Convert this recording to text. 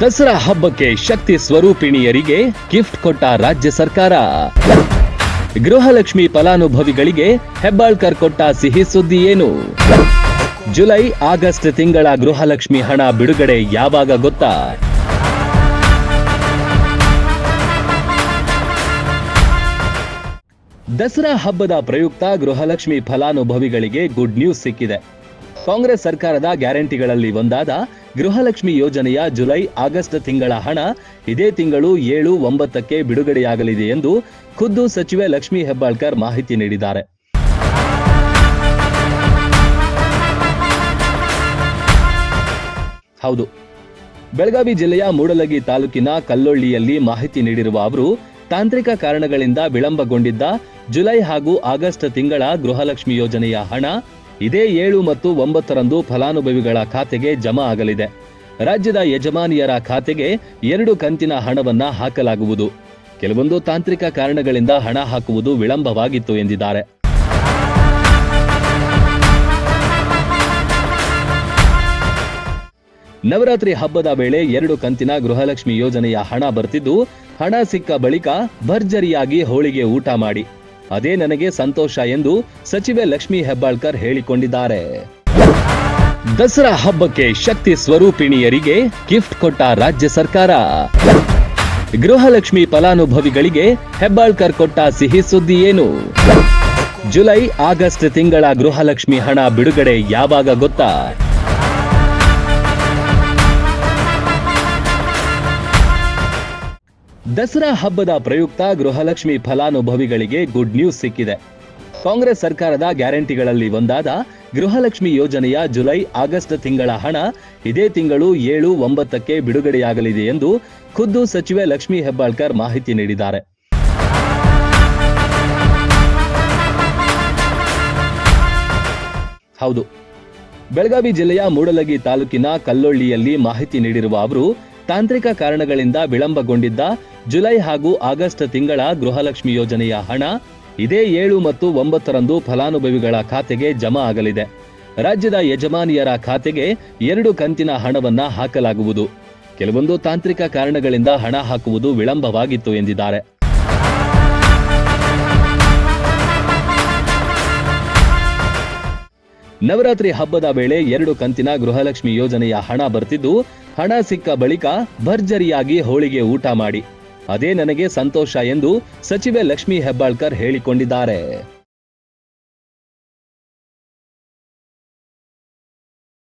ದಸರಾ ಹಬ್ಬಕ್ಕೆ ಶಕ್ತಿ ಸ್ವರೂಪಿಣಿಯರಿಗೆ ಗಿಫ್ಟ್ ಕೊಟ್ಟ ರಾಜ್ಯ ಸರ್ಕಾರ. ಗೃಹಲಕ್ಷ್ಮಿ ಫಲಾನುಭವಿಗಳಿಗೆ ಹೆಬ್ಬಾಳ್ಕರ್ ಕೊಟ್ಟ ಸಿಹಿ ಸುದ್ದಿ ಏನು? ಜುಲೈ, ಆಗಸ್ಟ್ ತಿಂಗಳ ಗೃಹಲಕ್ಷ್ಮಿ ಹಣ ಬಿಡುಗಡೆ ಯಾವಾಗ ಗೊತ್ತಾ? ದಸರಾ ಹಬ್ಬದ ಪ್ರಯುಕ್ತ ಗೃಹಲಕ್ಷ್ಮಿ ಫಲಾನುಭವಿಗಳಿಗೆ ಗುಡ್ ನ್ಯೂಸ್ ಸಿಕ್ಕಿದೆ. ಕಾಂಗ್ರೆಸ್ ಸರ್ಕಾರದ ಗ್ಯಾರಂಟಿಗಳಲ್ಲಿ ಒಂದಾದ ಗೃಹಲಕ್ಷ್ಮಿ ಯೋಜನೆಯ ಜುಲೈ ಆಗಸ್ಟ್ ತಿಂಗಳ ಹಣ ಇದೇ ತಿಂಗಳು ಏಳು ಒಂಬತ್ತಕ್ಕೆ ಬಿಡುಗಡೆಯಾಗಲಿದೆ ಎಂದು ಖುದ್ದು ಸಚಿವೆ ಲಕ್ಷ್ಮೀ ಹೆಬ್ಬಾಳ್ಕರ್ ಮಾಹಿತಿ ನೀಡಿದ್ದಾರೆ. ಹೌದು. ಬೆಳಗಾವಿ ಜಿಲ್ಲೆಯ ಮೂಡಲಗಿ ತಾಲೂಕಿನ ಕಲ್ಲೊಳ್ಳಿಯಲ್ಲಿ ಮಾಹಿತಿ ನೀಡಿರುವ ಅವರು, ತಾಂತ್ರಿಕ ಕಾರಣಗಳಿಂದ ವಿಳಂಬಗೊಂಡಿದ್ದ ಜುಲೈ ಹಾಗೂ ಆಗಸ್ಟ್ ತಿಂಗಳ ಗೃಹಲಕ್ಷ್ಮಿ ಯೋಜನೆಯ ಹಣ ಇದೇ ಏಳು ಮತ್ತು ಒಂಬತ್ತರಂದು ಫಲಾನುಭವಿಗಳ ಖಾತೆಗೆ ಜಮಾ ಆಗಲಿದೆ. ರಾಜ್ಯದ ಯಜಮಾನಿಯರ ಖಾತೆಗೆ ಎರಡು ಕಂತಿನ ಹಣವನ್ನ ಹಾಕಲಾಗುವುದು. ಕೆಲವೊಂದು ತಾಂತ್ರಿಕ ಕಾರಣಗಳಿಂದ ಹಣ ಹಾಕುವುದು ವಿಳಂಬವಾಗಿತ್ತು ಎಂದಿದ್ದಾರೆ. ನವರಾತ್ರಿ ಹಬ್ಬದ ವೇಳೆ ಎರಡು ಕಂತಿನ ಗೃಹಲಕ್ಷ್ಮಿ ಯೋಜನೆಯ ಹಣ ಬರ್ತಿದ್ದು, ಹಣ ಸಿಕ್ಕ ಬಳಿಕ ಭರ್ಜರಿಯಾಗಿ ಹೋಳಿಗೆ ಊಟ ಮಾಡಿ. ಅದೇ ನನಗೆ ಸಂತೋಷ ಎಂದು ಸಚಿವೆ ಲಕ್ಷ್ಮೀ ಹೆಬ್ಬಾಳ್ಕರ್ ಹೇಳಿಕೊಂಡಿದ್ದಾರೆ. ದಸರಾ ಹಬ್ಬಕ್ಕೆ ಶಕ್ತಿ ಸ್ವರೂಪಿಣಿಯರಿಗೆ ಗಿಫ್ಟ್ ಕೊಟ್ಟ ರಾಜ್ಯ ಸರ್ಕಾರ. ಗೃಹಲಕ್ಷ್ಮಿ ಫಲಾನುಭವಿಗಳಿಗೆ ಹೆಬ್ಬಾಳ್ಕರ್ ಕೊಟ್ಟ ಸಿಹಿ ಸುದ್ದಿ ಏನು? ಜುಲೈ ಆಗಸ್ಟ್ ತಿಂಗಳ ಗೃಹಲಕ್ಷ್ಮಿ ಹಣ ಬಿಡುಗಡೆ ಯಾವಾಗ ಗೊತ್ತಾ? ದಸರಾ ಹಬ್ಬದ ಪ್ರಯುಕ್ತ ಗೃಹಲಕ್ಷ್ಮಿ ಫಲಾನುಭವಿಗಳಿಗೆ ಗುಡ್ ನ್ಯೂಸ್ ಸಿಕ್ಕಿದೆ. ಕಾಂಗ್ರೆಸ್ ಸರ್ಕಾರದ ಗ್ಯಾರಂಟಿಗಳಲ್ಲಿ ಒಂದಾದ ಗೃಹಲಕ್ಷ್ಮಿ ಯೋಜನೆಯ ಜುಲೈ ಆಗಸ್ಟ್ ತಿಂಗಳ ಹಣ ಇದೇ ತಿಂಗಳು ಏಳು ಒಂಬತ್ತಕ್ಕೆ ಬಿಡುಗಡೆಯಾಗಲಿದೆ ಎಂದು ಖುದ್ದು ಸಚಿವೆ ಲಕ್ಷ್ಮೀ ಹೆಬ್ಬಾಳ್ಕರ್ ಮಾಹಿತಿ ನೀಡಿದ್ದಾರೆ. ಹೌದು. ಬೆಳಗಾವಿ ಜಿಲ್ಲೆಯ ಮೂಡಲಗಿ ತಾಲೂಕಿನ ಕಲ್ಲೊಳ್ಳಿಯಲ್ಲಿ ಮಾಹಿತಿ ನೀಡಿರುವ ಅವರು ತಾಂತ್ರಿಕ ಕಾರಣಗಳಿಂದ ವಿಳಂಬಗೊಂಡಿದ್ದ ಜುಲೈ ಹಾಗೂ ಆಗಸ್ಟ್ ತಿಂಗಳ ಗೃಹಲಕ್ಷ್ಮಿ ಯೋಜನೆಯ ಹಣ, ಇದೇ ಏಳು ಮತ್ತು ಒಂಬತ್ತರಂದು ಫಲಾನುಭವಿಗಳ ಖಾತೆಗೆ ಜಮಾ ಆಗಲಿದೆ. ರಾಜ್ಯದ ಯಜಮಾನಿಯರ ಖಾತೆಗೆ ಎರಡು ಕಂತಿನ ಹಣವನ್ನ ಹಾಕಲಾಗುವುದು. ಕೆಲವೊಂದು ತಾಂತ್ರಿಕ ಕಾರಣಗಳಿಂದ ಹಣ ಹಾಕುವುದು ವಿಳಂಬವಾಗಿತ್ತು ಎಂದಿದ್ದಾರೆ. ನವರಾತ್ರಿ ಹಬ್ಬದ ವೇಳೆ ಎರಡು ಕಂತಿನ ಗೃಹಲಕ್ಷ್ಮಿ ಯೋಜನೆಯ ಹಣ ಬರ್ತಿದ್ದು, ಹಣ ಸಿಕ್ಕ ಬಳಿಕ ಭರ್ಜರಿಯಾಗಿ ಹೋಳಿಗೆ ಊಟ ಮಾಡಿ. ಅದೇ ನನಗೆ ಸಂತೋಷ ಎಂದು ಸಚಿವೆ ಲಕ್ಷ್ಮೀ ಹೆಬ್ಬಾಳ್ಕರ್ ಹೇಳಿಕೊಂಡಿದ್ದಾರೆ.